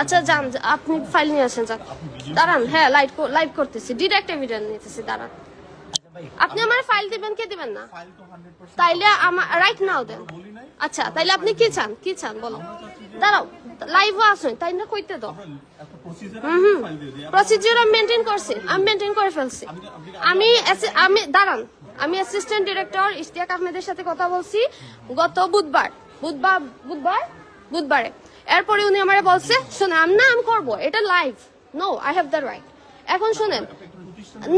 আচ্ছা যান আপনি ফাইল নিয়ে আসেন, যান। দাঁড়ান হ্যাঁ লাইট লাইভ করতেছি। ডিরেক্ট এভিডেন্স নিতেছি, দাঁড়ান। আপনি আমার ফাইল দিবেন, কে দিবেন না? তাইলে আমার রাইট নাও দেন। আচ্ছা তাইলে আপনি কি চান? কি চান বলো দাঁড়াও লাইভও আসুন তাই না কইতে দাও। প্রসিডিউর আমি মেনটেন করছি, আমি মেনটেন করে ফেলছি। আমি আমি, দাঁড়ান, আমি অ্যাসিস্ট্যান্ট ডিরেক্টর ইশতিয়াক আহমেদের সাথে কথা বলছি গত বুধবার। বুধবার বুধবার? বুধবারে। এরপরে উনি আমারে বলছে শোনেন আমি, না, আমি করব, এটা live no I have the right এখন শোনেন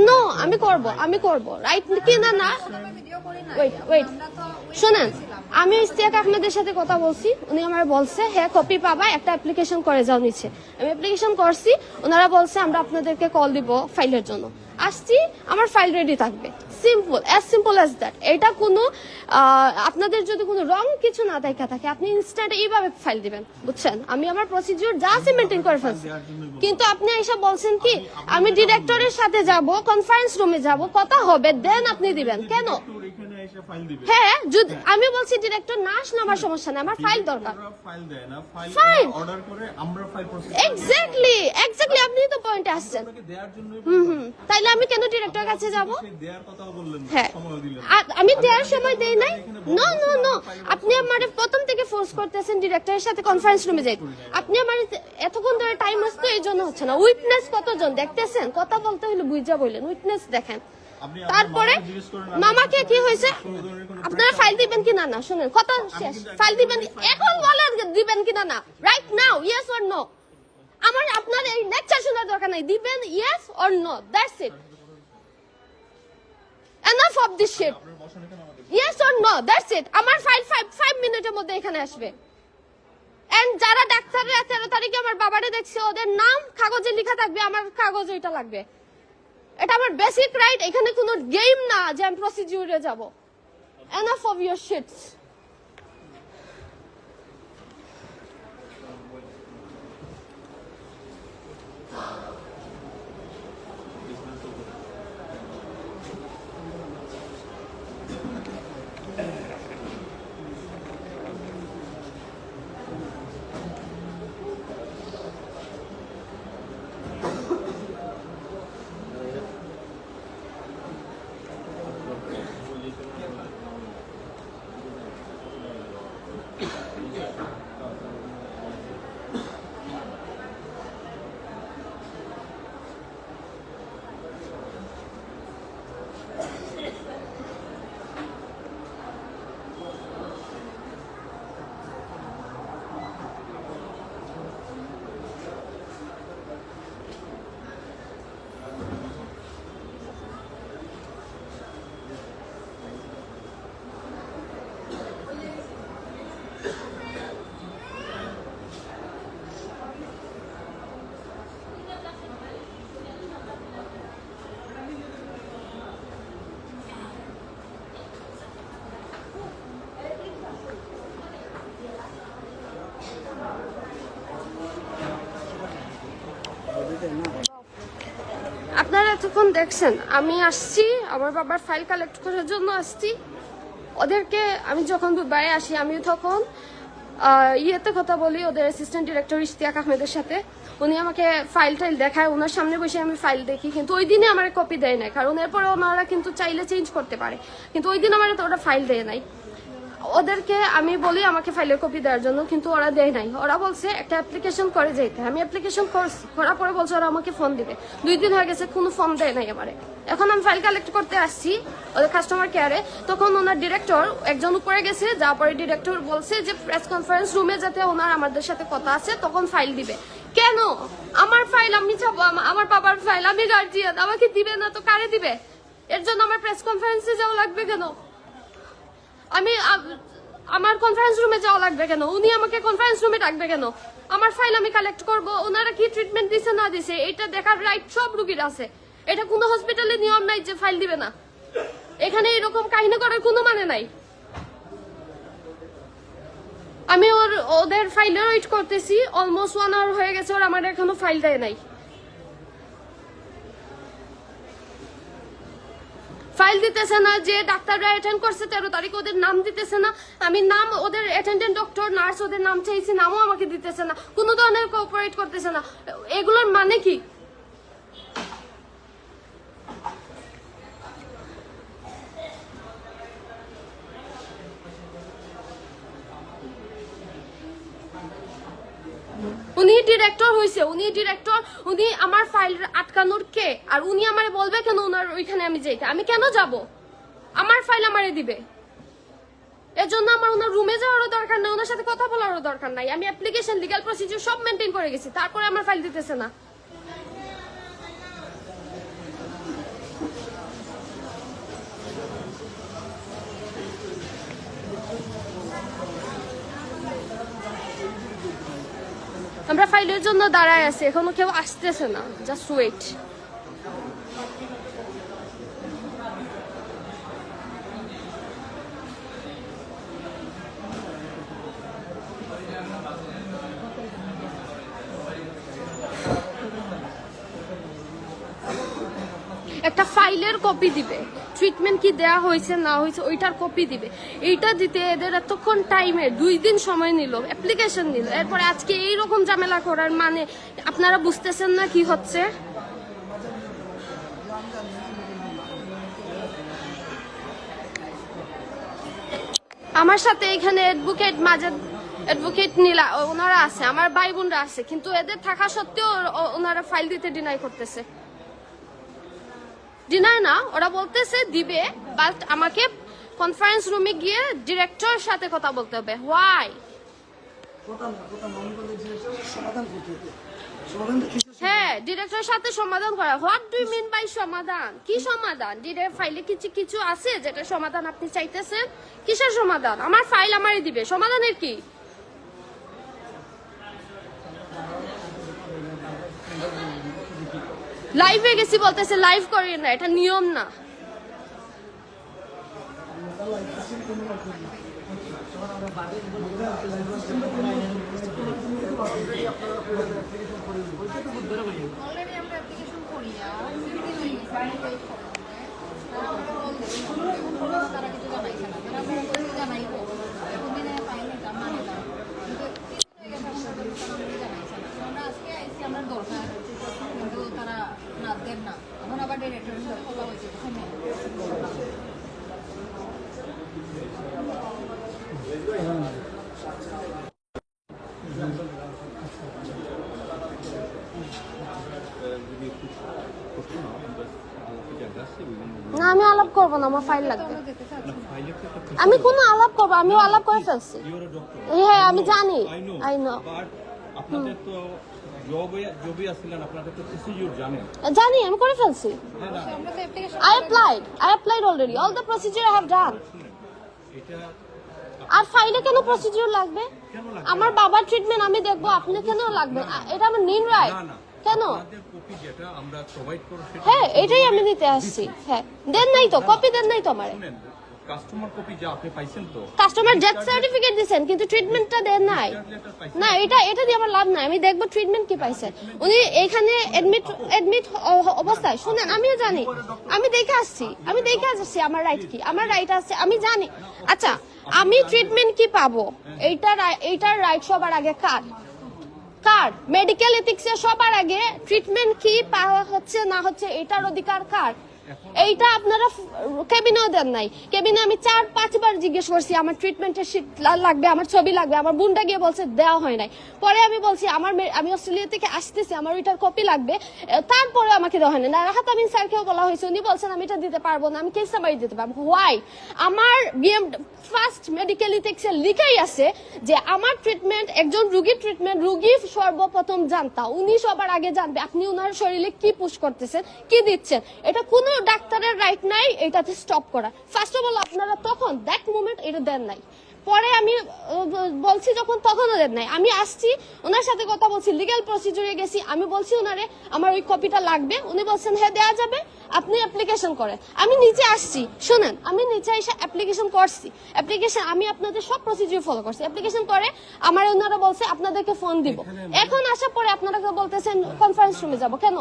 নো আমি করব আমি করব রাইট কি, না না? ওয়েট ওয়েট শোনেন, আমি ইস্তিয়াক আহমেদের সাথে কথা বলছি, উনি আমার বলছে হ্যাঁ কপি পাবা, একটা অ্যাপ্লিকেশন করে যাও নিচে। আমি অ্যাপ্লিকেশন করছি ওনারা বলছে, আমরা আপনাদেরকে কল দিব ফাইলের জন্য। আসছি, আমার ফাইল রেডি থাকবে। Simple as simple as that এটা কোনো আপনাদের যদি কোনো রং কিছু না দেখা থাকে, আপনি ইনস্ট্যান্ট এইভাবে ফাইল দিবেন, বুঝছেন? আমি আমার প্রসিডিউর যা আছে মেনটেন করে ফেলছি। কিন্তু আপনি এইসব বলছেন কি, আমি ডিরেক্টরের সাথে যাব কনফারেন্স রুমে যাব, কথা হবে দেন আপনি দিবেন। কেন? হ্যাঁ যদি আমি বলছি ডিরেক্টর না আসলে আমার সমস্যা নেই আমার ফাইল দরকার। ফাইল দেয় না ফাইল অর্ডার করে আমরা ফাইল প্রসেস এক্স্যাক্টলি এক্স্যাক্টলি আপনি তো পয়েন্টে আসছেন। হুম হুম তাইলে আমি কেন ডিরেক্টরের কাছে যাব? দেওয়ার কথা বললেন হ্যাঁ। আমি দেওয়ার সময় দেই নাই? নো নো নো আপনি আমার প্রথম থেকে ফোর্স করতেছেন ডিরেক্টরের সাথে কনফারেন্স রুমে যাই আপনি আমার এতক্ষণ ধরে টাইম আসতো এই জন্য হচ্ছে না। উইটনেস কতজন দেখতেছেন? কথা বলতে হলে বুঝা বললেন উইটনেস দেখেন। তারপরে মামাকে কি হয়েছে? কোনো কোনো আপনারা ফাইল দিবেন কি না? শুনেন কথা শেষ। ফাইল দিবেন এখন বলেন দিবেন কি না। Right now yes or no আমার আপনার এই লেকচার শোনার দরকার নাই। দিবেন yes or no that's it enough of this shit yes or no that's it আমার ফাইল ফাইভ ফাইভ মিনিটের মধ্যে এখানে আসবে। এন্ড যারা ডাক্তাররা তেরো তারিখে আমার বাবারে দেখছে ওদের নাম কাগজে লেখা থাকবে আমার কাগজ এটা লাগবে। এটা আমার বেসিক রাইট এখানে কোনো গেম না যে আমি প্রসিডিউরে যাব। এনাফ অফ ইউর শিটস আপনারা এতক্ষণ দেখছেন, আমি আসছি, আমার বাবার ফাইল কালেক্ট করার জন্য আসছি। ওদেরকে আমি যখন দুবাই আসি আমি তখন ইয়েতে কথা বলি, ওদের অ্যাসিস্ট্যান্ট ডিরেক্টর ইশতিয়াক আহমেদের সাথে। উনি আমাকে ফাইল টাইল দেখায় ওনার সামনে বসে আমি ফাইল দেখি, কিন্তু ওই দিনে আমার কপি দেয় নাই, কারণ এরপরে ওনারা কিন্তু চাইলে চেঞ্জ করতে পারে। কিন্তু ওই দিন আমার তো ওরা ফাইল দেয় নাই। ওদেরকে আমি বলি, আমাকে ফাইলের কপি দেওয়ার জন্য, কিন্তু ওরা দেয় নাই। ওরা বলছে, একটা অ্যাপ্লিকেশন করে যেতে। আমি অ্যাপ্লিকেশন করছি, করার পরে বলছে ওরা আমাকে ফোন দিবে। দুই দিন হয়ে গেছে, কোনো ফোন দেয় নাই এবারে এখন আমি ফাইল কালেক্ট করতে আসছি, ওদের কাস্টমার কেয়ারে তখন ওনার ডিরেক্টর একজন উপরে গেছে, যাওয়ার পরে ডিরেক্টর বলছে যে প্রেস কনফারেন্স রুমে যাতে ওনার আমাদের সাথে কথা আছে, তখন ফাইল দিবে। কেন? আমার ফাইল আমি যাব আমার বাবার ফাইল আমি গার্জিয়ান আমাকে দিবে না তো কারে দিবে? এর জন্য আমার প্রেস কনফারেন্সে যাওয়া লাগবে কেন? আমি আমার কনফারেন্স রুমে যাওয়া লাগবে কেন? উনি আমাকে কনফারেন্স রুমে ডাকবে কেন? আমার ফাইল আমি কালেক্ট করব, ওনারা কি ট্রিটমেন্ট দিছে, না দিছে, এটা দেখার রাইট সব রুগীর আছে। এটা কোনো হসপিটালে নিয়ম নাই যে ফাইল দিবে না। এখানে এরকম কাহিনী করার কোনো মানে নাই। আমি ওর, ওদের ফাইলের ওয়েট করতেছি অলমোস্ট ওয়ান আওয়ার হয়ে গেছে, ওর আমার এখনও ফাইল দেয় নাই। ফাইল দিতেছে না, যে ডাক্তাররা অ্যাটেন্ড করছে, তেরো তারিখ ওদের নাম দিতেছে না। আমি নাম, ওদের অ্যাটেন্ডেন্ট ডক্টর নার্স ওদের নাম চাইছি, নামও আমাকে দিতেছে না। কোনো ধরনের কোঅপারেট করতেছে না। এগুলোর মানে কি? উনি ডিরেক্টর হইছে, উনি ডিরেক্টর উনি আমার ফাইল আটকানোর কে? আর উনি আমারে বলবে কেন ওনার ওইখানে আমি যাইতে? আমি কেন যাব? আমার ফাইল আমারে দিবে। এজন্য জন্য আমার ওনার রুমে যাওয়ারও দরকার নাই, ওনার সাথে কথা বলারও দরকার নাই। আমি অ্যাপ্লিকেশন লিগাল প্রসিডিউর সব মেনটেন করে গেছি, তারপরে আমার ফাইল দিতেছে না। আমরা ফাইলের জন্য দাঁড়ায় আছি এখনও কেউ আসতেছে না। জাস্ট ওয়েট একটা ফাইলের কপি দিবে। ট্রিটমেন্ট কি দেয়া হয়েছে, না হয়েছে, ওইটার কপি দিবে। এইটা দিতে এদের এতক্ষণ টাইমে দুই দিন সময় নিল অ্যাপ্লিকেশন নিল। এরপরে আজকে এই রকম ঝামেলা করার মানে আপনারা বুঝতেছেন না কি হচ্ছে? আমার সাথে এখানে অ্যাডভোকেট মাজাদ অ্যাডভোকেট নীলা, ওনারা আছে, আমার ভাই বোনরা আছে, কিন্তু এদের থাকা সত্ত্বেও ওনারা ফাইল দিতে ডিনাই করতেছে। ডিনার না, ওরা বলতেছে দিবে বাট আমাকে কনফারেন্স রুমে গিয়ে ডিরেক্টর সাথে কথা বলতে হবে। হোয়াই হ্যাঁ ডিরেক্টরের সাথে সমাধান করা। হোয়াট ডু মিন বাই সমাধান? কি সমাধান? ডিরেক্ট ফাইলে কিছু কিছু আছে যেটা সমাধান আপনি চাইতেছেন? কিসের সমাধান? আমার ফাইল আমারই দিবে। সমাধানের কি? লাইভে গেছি বলতেছে লাইভ করি না এটা নিয়ম না। আমরা দরকার দেন না। এখন আবার ডিরেক্টরের সাথে কথা হয়েছে না আমি আলাপ করব না আমার ফাইল লাগবে। আমি কোনো আলাপ করব আমি আলাপ করে ফেলছি। হ্যাঁ আমি জানি আই নো আপনাদের তো প্রসিডিউর জানি আমি করে ফেলছি। হ্যাঁ না। আমরা তো application I applied. I applied already. All the procedure I have done. শুনেন এটা আর ফাইলে কেন প্রসিডিউর লাগবে? আমার বাবার ট্রিটমেন্ট আমি দেখব আপনি কেন লাগবে? এটা আমার নিন রাইট না না। কেন? আপনাদের কপি যেটা আমরা প্রোভাইড করব সেটা হ্যাঁ এটাই আমি নিতে আসছি। হ্যাঁ দেন নাই তো কপি দেন নাই তো আমারে। কাস্টমার কপি যা আপনি পাইছেন তো কাস্টমার ডেথ সার্টিফিকেট কিন্তু ট্রিটমেন্টটা দেন নাই। না এটা এটা দিয়ে আমার লাভ নাই আমি দেখব ট্রিটমেন্ট কি পাইছেন উনি এখানে এডমিট এডমিট অবস্থায়। শুনেন আমিও জানি আমি দেখে আসছি আমি দেখে আসছি আমার রাইট কি আমার রাইট আছে আমি জানি। আচ্ছা আমি ট্রিটমেন্ট কি পাবো? এইটা এইটার রাইট সবার আগে কার? কার? মেডিকেল এথিক্সে সবার আগে ট্রিটমেন্ট কি পাওয়া হচ্ছে না হচ্ছে এটার অধিকার কার? এইটা আপনারা কেবিনেও দেন নাই। কেবিনে আমি চার, পাঁচবার জিজ্ঞেস করছি, আমার ট্রিটমেন্টের শীট লাগবে, আমার ছবি লাগবে, আমার বোনটা গিয়ে বলছে, দেওয়া হয় নাই। পরে আমি বলছি, আমার আমি অস্ট্রেলিয়া থেকে আসতেছি, আমার ওইটার কপি লাগবে। তারপরে আমাকে দেওয়া হয় রাহাত স্যারকেও বলা হয়েছে, উনি বলছেন, আমি এটা দিতে পারব না, আমি কেস সামারি দিতে পারব। হোয়াই আমার বিএম ফার্স্ট মেডিকেল ইথিক্সে লিখাই আছে যে, আমার ট্রিটমেন্ট একজন রুগীর ট্রিটমেন্ট রুগী সর্বপ্রথম জানতা। উনি সবার আগে জানবে, আপনি ওনার শরীরে কি পুশ করতেছেন, কি দিচ্ছেন? এটা কোনো ডাক্তারের রাইট নাই, এটাতে স্টপ করা। ফার্স্ট অফ অল আপনারা তখন দ্যাট মোমেন্ট এটা দেন নাই। পরে আমি বলছি যখন তখনও দেন নাই। আমি আসছি, ওনার সাথে কথা বলছি লিগ্যাল প্রসিডিউরে গেছি। আমি বলছি, ওনারে, আমার ওই কপিটা লাগবে। উনি বলছেন হ্যাঁ দেওয়া যাবে। আপনি অ্যাপ্লিকেশন করেন। আমি নিচে আসছি। শুনেন, আমি নিচে এসে অ্যাপ্লিকেশন করছি। অ্যাপ্লিকেশন আমি আপনাদের সব প্রসিডিউর ফলো করছি। অ্যাপ্লিকেশন করে, আমার ওনারা বলছে, আপনাদেরকে ফোন দিব। এখন আসার পরে আপনারা বলতেছেন কনফারেন্স রুমে যাব। কেন?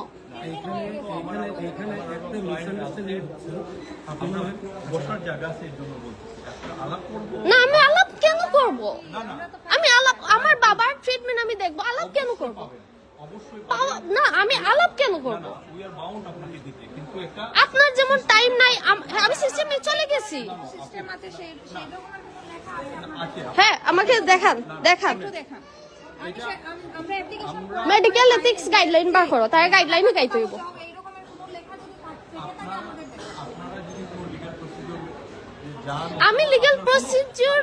না আমি আলাপ কেন করব? আমি আলাপ আমার বাবার ট্রিটমেন্ট আমি দেখব আলাপ কেন করব? না আমি আলাপ কেন করব? উই আর বাউন্ড আপনাকে দিতে কিন্তু একটা আপনার যেমন টাইম নাই হ্যাঁ, আমি সিস্টেমে চলে গেছি। হ্যাঁ আমাকে দেখান দেখান। মেডিকেল এথিক্স গাইডলাইন বার করো তার গাইডলাইনও গাইতে হইব এই রকমের কোনো লেখা যদি থাক- থেকে থাকে আমাদের দেখান। আপনারা যদি কোনো লিগাল প্রসিডিউর যান আমি লিগ্যাল প্রসিডিউর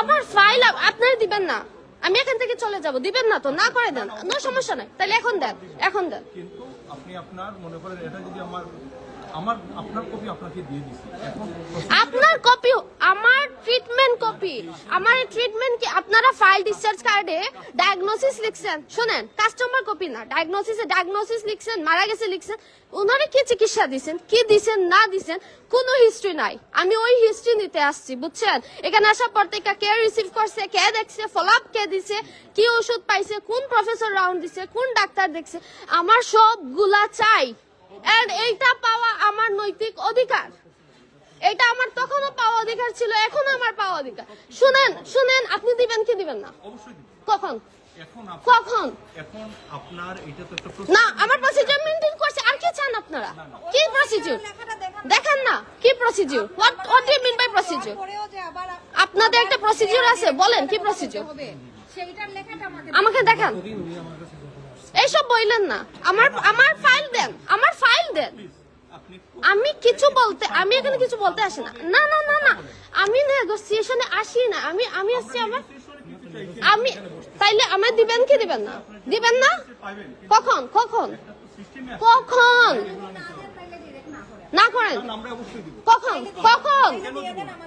আমার ফাইল আপনারা দিবেন না। আমি এখান থেকে চলে যাব, দিবেন না তো, না করে দেন। নো সমস্যা নাই। তাহলে এখন দেন এখন দেন। কিন্তু আপনি আপনার মনে করেন, এটা যদি আমার আমার, আপনার কপি আপনাকে দিয়ে দিছি। আপনার কপি আমার ট্রিটমেন্ট কপি আমার ট্রিটমেন্ট কি আপনারা ফাইল ডিসচার্জ কার্ডে ডায়াগনোসিস লিখছেন? শুনেন কাস্টমার কপি না ডায়াগনোসিসে ডায়াগনোসিস লিখছেন, মারা গেছে লিখছেন ওনারে কি চিকিৎসা দিছেন, কি দিছেন, না দিছেন, কোনো হিস্ট্রি নাই। আমি ওই হিস্ট্রি নিতে আসছি, বুঝছেন? এখানে আসার পর থেকে কে রিসিভ করছে, কে দেখছে ফলো আপ কে দিছে, কি ওষুধ পাইছে, কোন প্রফেসর রাউন্ড দিছে, কোন ডাক্তার দেখছে, আমার সবগুলা চাই। এন্ড এইটা পাওয়া আমার নৈতিক অধিকার। এটা আমার তখনও পাওয়া অধিকার ছিল এখনও আমার পাওয়া অধিকার। শুনেন শুনেন আপনি দিবেন কি দিবেন না? কখন? কখন? এখন আপনার এটা তো একটা না আমার প্রসিডিউর মেনটেন করছে আর কি চান আপনারা? কি প্রসিডিউর লেখাটা দেখান না কি procedure what what do mean by procedure আপনাদের একটা procedure আছে, বলেন কি আমাকে আমাকে দেখান। এইসব বললেন না। আমার আমার ফাইল দেন। আমার ফাইল দেন। আমি কিছু বলতে আমি এখানে কিছু বলতে আসি না। না না না না। আমি নেগোসিয়েশনে আসি না। আমি আমি আসছি আমার আমি তাইলে আমার দিবেন কি দিবেন না? দিবেন না? কখন? কখন? কখন? না করেন। আমরা অবশ্যই দিব। কখন? কখন?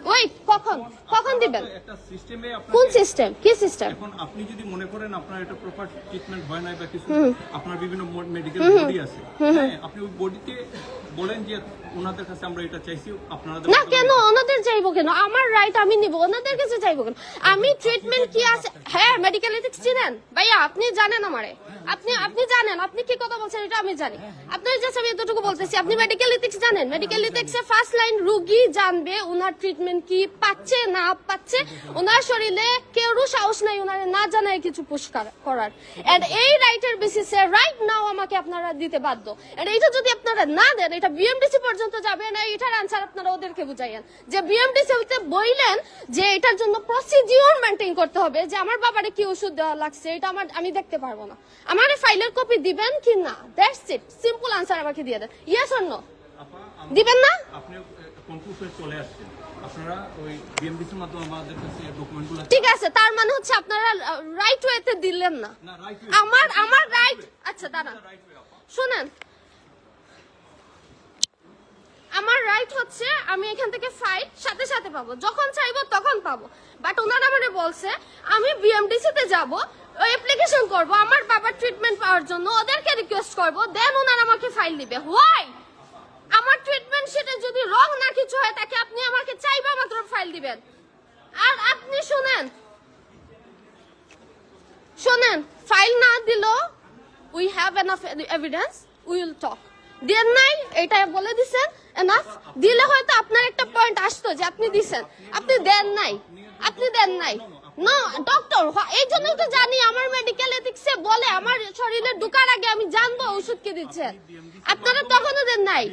ওয়েট কখন? কখন দিবেন? কোন সিস্টেম কি সিস্টেম এখন আপনি যদি মনে করেন আপনার এটা প্রপার ট্রিটমেন্ট হয় নাই বা কিছু আপনার বিভিন্ন মেডিকেল বডি আছে হ্যাঁ আপনি ওই বডিতে বলেন যে ওনাদের কাছে আমরা এটা চাইছি আপনারা না কেন? ওনাদের চাইব কেন? আমার রাইট আমি নিব। ওনাদের কাছে চাইব কেন? আমি ট্রিটমেন্ট কি আছে? হ্যাঁ মেডিকেল এথিক্স চিনেন। ভাইয়া আপনি জানেন আমারে। আপনি আপনি জানেন। আপনি কি কথা বলছেন এটা আমি জানি। আপনার জাস্ট আমি এতটুকু বলতেছি। আপনি মেডিকেল এথিক্স জানেন। মেডিকেল এথিক্স এর ফার্স্ট লাইন রুগী জানবে ওনার ট্রিটমেন্ট কি পাচ্ছে, না পাচ্ছে। ওনার শরীরে কেউরও সাহস নাই, ওনার না জানায় কিছু পুরস্কার করার। এন্ড এই রাইটের বেসিসে রাইট নাও আমাকে আপনারা দিতে বাধ্য। এন্ড এইটা যদি আপনারা না দেন, এটা বিএমডিসি পর্যন্ত যাবে না এটার আনসার আপনারা ওদেরকে বুঝাইয়েন। যে বিএমডিসি হইতে বইলেন যে এটার জন্য প্রসিডিওর মেনটেন করতে হবে, যে আমার বাবারে কি ওষুধ দেওয়া লাগছে, এটা আমার, আমি দেখতে পারব না। আমার ফাইলের কপি দিবেন কি না? দ্যাটস ইট সিম্পল আনসার আমাকে দিয়ে দেন। ইয়েস অর নো দিবেন না? আপনি কনক্লুশনে চলে আসছেন আপনারা ওই বিএমডিসির মাধ্যমে আমাদের কাছে ডকুমেন্টগুলো ঠিক আছে তার মানে হচ্ছে আপনারা রাইট ওয়েতে দিলেন না। না রাইট আমার আমার রাইট আচ্ছা দাঁড়ান। শুনেন। আমার রাইট হচ্ছে আমি এখান থেকে ফাইল সাথে সাথে পাবো। যখন চাইব তখন পাবো। বাট ওনারা মানে বলছে আমি বিএমডিসি তে যাব অ্যাপ্লিকেশন করব আমার বাবার ট্রিটমেন্ট পাওয়ার জন্য ওদেরকে রিকোয়েস্ট করব দেন ওনারা আমাকে ফাইল দিবে। হোয়াই আমার ট্রিটমেন্ট সেটা যদি রং না কিছু হয়, তাকে আপনি আমাকে চাইবা মাত্র ফাইল দিবেন। আর আপনি শুনেন। শোনেন ফাইল না দিলেও we have enough evidence we will talk then নাই, এটা বলে দিছেন এনাফ দিলে হয়তো আপনার একটা পয়েন্ট আসতো যে আপনি দিছেন। আপনি দেন নাই। আপনি দেন নাই। না ডক্টর এই জন্যই তো জানি আমার মেডিকেল এথিক্সে বলে আমার শরীরে ঢুকার আগে আমি জানব ওষুধ কি দিচ্ছেন আপনারা তখনও দেন নাই।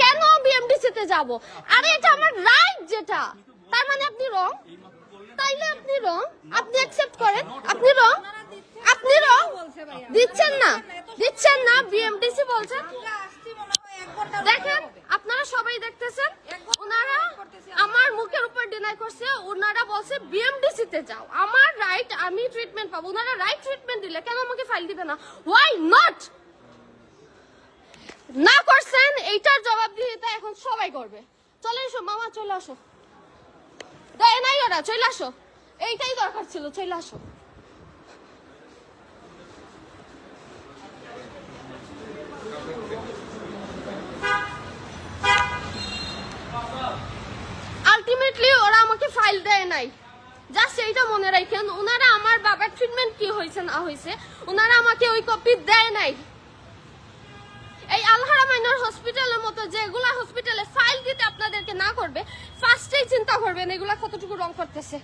কেন বিএমডিসি তে যাব? আরে এটা আমার রাইট যেটা। তার মানে আপনি রং তাইলে আপনি রং আপনি অ্যাকসেপ্ট করেন? আপনি রং আপনি রং দিচ্ছেন না। দিচ্ছেন না বিএমটিসি বলছেন? মনে হয় দেখেন আপনারা সবাই দেখতেছেন? ওনারা আমার ডিনাই করছে ওনারা বলছে বিএমডিসি তে যাও। আমার রাইট আমি ট্রিটমেন্ট পাবো। ওনারা রাইট ট্রিটমেন্ট দিলে কেন আমাকে ফাইল দিবে না? হোয়াই নট না করছেন, এইটার জবাবদিহিতা এখন সবাই করবে। চলে এসো, মামা, চলে আসো। দেয় নাই ওরা চলে আসো। এইটাই দরকার ছিল, চলে আসো। আলটিমেটলি ওরা আমাকে ফাইল দেয় নাই। জাস্ট এইটা মনে রাখেন ওনারা আমার বাবার ট্রিটমেন্ট কি হয়েছে না হয়েছে ওনারা আমাকে ওই কপি দেয় নাই। এই আলহারা মাইনর হসপিটালের মতো যেগুলা হসপিটালে ফাইল দিতে আপনাদেরকে না করবে ফার্স্টেই চিন্তা করবেন এগুলা কতটুকু রং করতেছে।